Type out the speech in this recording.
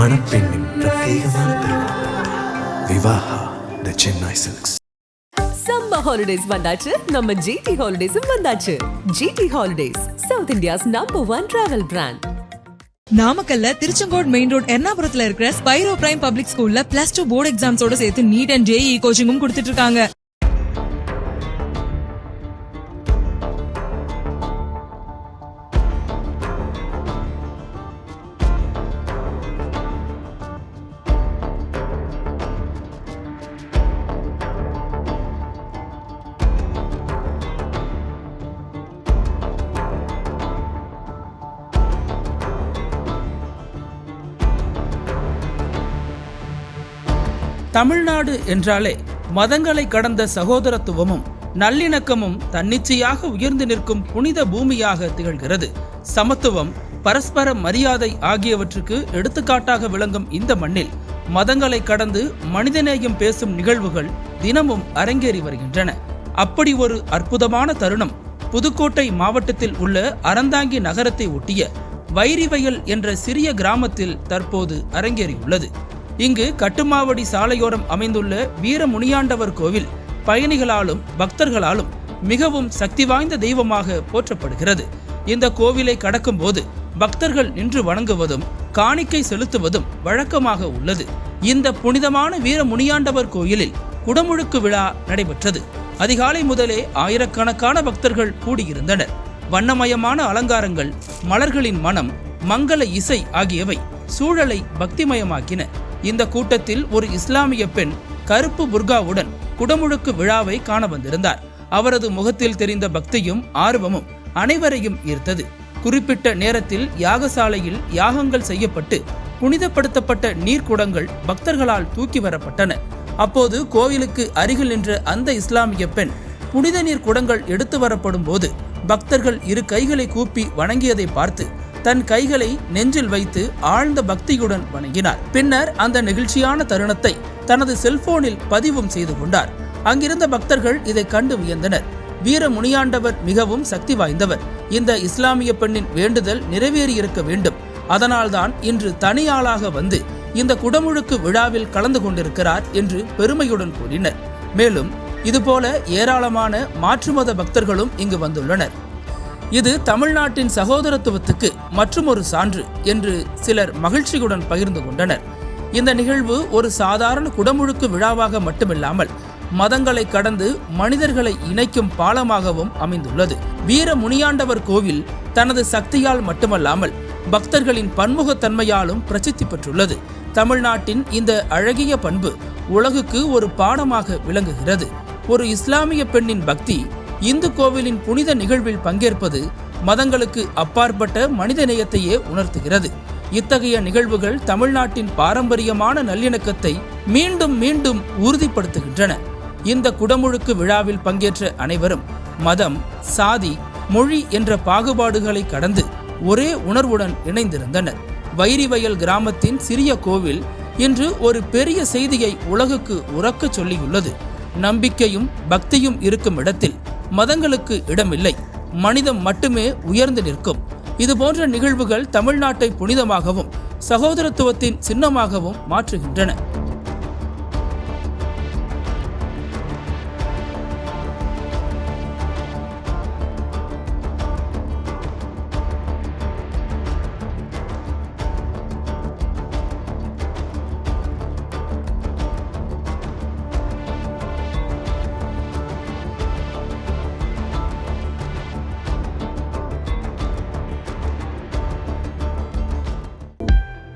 மணப்பெண்ணின் பிரத்யேகமான திருமணம். Vivaha the Chennai silks summer holidays வந்தாச்சு. நம்ம ஜிடி ஹாலிடேஸும் வந்தாச்சு. GT holidays south India's number one travel brand நாமக்கல்ல திருச்செங்கோடு மெயின் ரோட் எர்ணாபுரத்துல இருக்கிற ஸ்பைரோ பிரைம் பப்ளிக் ஸ்கூல்ல பிளஸ் டூ போர்டு எக்ஸாம்ஸோட சேர்த்து நீட் அண்ட் ஜேஇ கோச்சிங்கும் கொடுத்துட்டு இருக்காங்க. தமிழ்நாடு என்றாலே மதங்களை கடந்த சகோதரத்துவமும் நல்லிணக்கமும் தன்னிச்சையாக உயர்ந்து நிற்கும் புனித பூமியாக திகழ்கிறது. சமத்துவம் பரஸ்பர மரியாதை ஆகியவற்றுக்கு எடுத்துக்காட்டாக விளங்கும் இந்த மண்ணில் மதங்களை கடந்து மனிதநேயம் பேசும் நிகழ்வுகள் தினமும் அரங்கேறி வருகின்றன. அப்படி ஒரு அற்புதமான தருணம் புதுக்கோட்டை மாவட்டத்தில் உள்ள அறந்தாங்கி நகரத்தை ஒட்டிய வைரிவயல் என்ற சிறிய கிராமத்தில் தற்போது அரங்கேறியுள்ளது. இங்கு கட்டுமாவடி சாலையோரம் அமைந்துள்ள வீரமுனியாண்டவர் கோவில் பயணிகளாலும் பக்தர்களாலும் மிகவும் சக்தி வாய்ந்த தெய்வமாக போற்றப்படுகிறது. இந்த கோவிலை கடக்கும் போது பக்தர்கள் நின்று வணங்குவதும் காணிக்கை செலுத்துவதும் வழக்கமாக உள்ளது. இந்த புனிதமான வீரமுனியாண்டவர் கோயிலில் குடமுழுக்கு விழா நடைபெற்றது. அதிகாலை முதலே ஆயிரக்கணக்கான பக்தர்கள் கூடியிருந்தனர். வண்ணமயமான அலங்காரங்கள் மலர்களின் மனம் மங்கள இசை ஆகியவை சூழலை பக்திமயமாக்கின. இந்த கூட்டத்தில் ஒரு இஸ்லாமிய பெண் கருப்பு புர்காவுடன் குடமுழுக்கு விழாவை காண வந்திருந்தார். அவரது முகத்தில் தெரிந்த பக்தியும் ஆர்வமும் அனைவரையும் ஈர்த்தது. குறிப்பிட்ட நேரத்தில் யாகசாலையில் யாகங்கள் செய்யப்பட்டு புனிதப்படுத்தப்பட்ட நீர்க்குடங்கள் பக்தர்களால் தூக்கி வரப்பட்டன. அப்போது கோவிலுக்கு அருகில் நின்ற அந்த இஸ்லாமிய பெண் புனித நீர் குடங்கள் எடுத்து வரப்படும் போது பக்தர்கள் இரு கைகளை கூப்பி வணங்கியதை பார்த்து தன் கைகளை நெஞ்சில் வைத்து ஆழ்ந்த பக்தியுடன் வணங்கினார். பின்னர் அந்த நெகிழ்ச்சியான தருணத்தை தனது செல்போனில் பதிவும் செய்து கொண்டார். அங்கிருந்த பக்தர்கள் இதை கண்டு வியந்தனர். வீர முனியாண்டவர் மிகவும் சக்தி வாய்ந்தவர். இந்த இஸ்லாமிய பெண்ணின் வேண்டுதல் நிறைவேறியிருக்க வேண்டும். அதனால்தான் இன்று தனியாளாக வந்து இந்த குடமுழுக்கு விழாவில் கலந்து கொண்டிருக்கிறார் என்று பெருமையுடன் கூறினர். மேலும் இதுபோல ஏராளமான மாற்றுமத பக்தர்களும் இங்கு வந்துள்ளனர். இது தமிழ்நாட்டின் சகோதரத்துவத்துக்கு மற்றுமொரு சான்று என்று சிலர் மகிழ்ச்சியுடன் பகிர்ந்து கொண்டனர். இந்த நிகழ்வு ஒரு சாதாரண குடமுழுக்கு விழாவாக மட்டுமில்லாமல் மதங்களை கடந்து மனிதர்களை இணைக்கும் பாலமாகவும் அமைந்துள்ளது. வீர முனியாண்டவர் கோவில் தனது சக்தியால் மட்டுமல்லாமல் பக்தர்களின் பன்முகத்தன்மையாலும் பிரசித்தி பெற்றுள்ளது. தமிழ்நாட்டின் இந்த அழகிய பண்பு உலகுக்கு ஒரு பாடமாக விளங்குகிறது. ஒரு இஸ்லாமிய பெண்ணின் பக்தி இந்து கோவிலின் புனித நிகழ்வில் பங்கேற்பது மதங்களுக்கு அப்பாற்பட்ட மனித நேயத்தையே உணர்த்துகிறது. இத்தகைய நிகழ்வுகள் தமிழ்நாட்டின் பாரம்பரியமான நல்லிணக்கத்தை மீண்டும் மீண்டும் உறுதிப்படுத்துகின்றன. இந்த குடமுழுக்கு விழாவில் பங்கேற்ற அனைவரும் மதம் சாதி மொழி என்ற பாகுபாடுகளை கடந்து ஒரே உணர்வுடன் இணைந்திருந்தனர். வைரிவயல் கிராமத்தின் சிறிய கோவில் இன்று ஒரு பெரிய செய்தியை உலகுக்கு உறக்கச் சொல்லியுள்ளது. நம்பிக்கையும் பக்தியும் இருக்கும் இடத்தில் மதங்களுக்கு இடமில்லை. மனிதம் மட்டுமே உயர்ந்து நிற்கும். இதுபோன்ற நிகழ்வுகள் தமிழ்நாட்டை புனிதமாகவும் சகோதரத்துவத்தின் சின்னமாகவும் மாற்றுகின்றன.